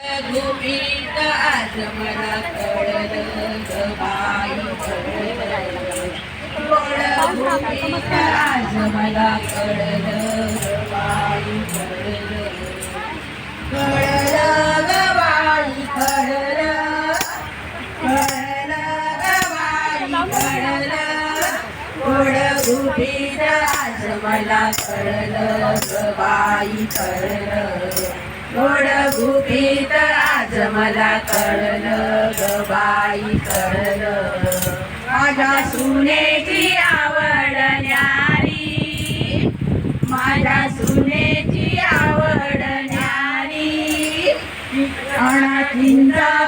गुपित आज मला कळलं बाई कळलं आज मला कळलं बाई कळलं कळलं ग बाई कळलं कळलं ग बाई कळलं गोड गुपित आज मला कळलं ग बाई कळलं आज मला कळलं ग बाई कळलं. माझ्या सुनेची आवड न्यारी. माझ्या सुनेची आवड न्यारी.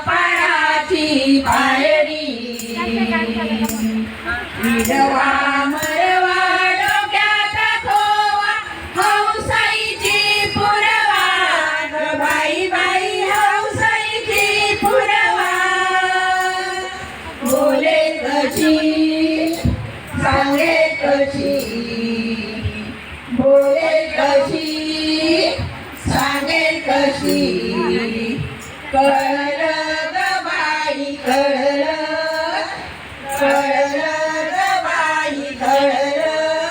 पायाची पायरी. बोले कशी? सांगेल कशी? कळलं ग बाई कळलं. कळलं ग बाई कळलं.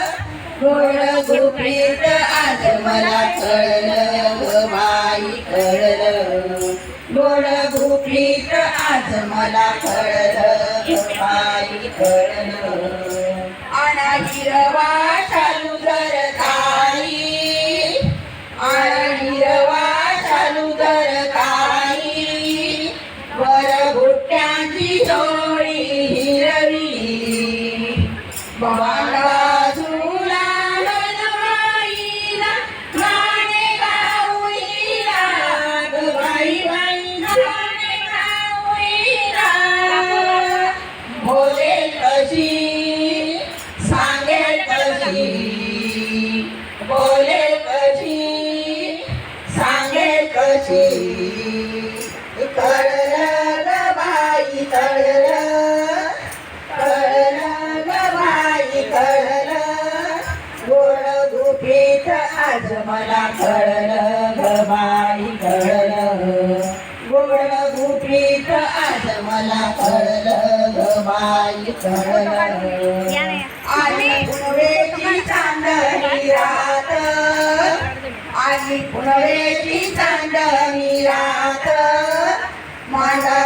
गोड गुपित आज मला कळलं ग बाई कळलं. गोड गुपित आज मला कळलं ग बाई कळलं. आणा हिरवा बोले कशी सांगे कशी. मला कळलं ग बाई कळलं. गोड गुपित आज मला कळलं ग बाई कळलं. आणि पुनवेची चांदणी रात आणि पुनवेची चांदणी रात माझा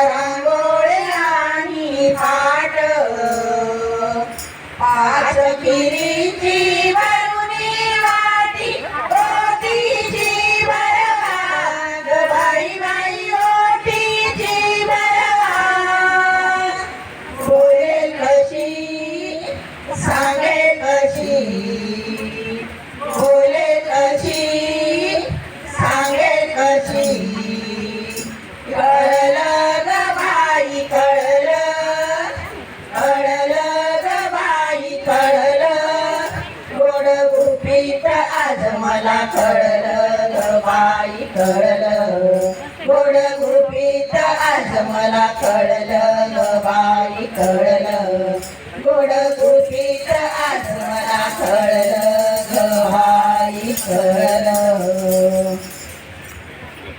आज मला कळलं ग बाई कळलं. गोड गोपीत आज मला कळलं ग बाई कळलं. गोड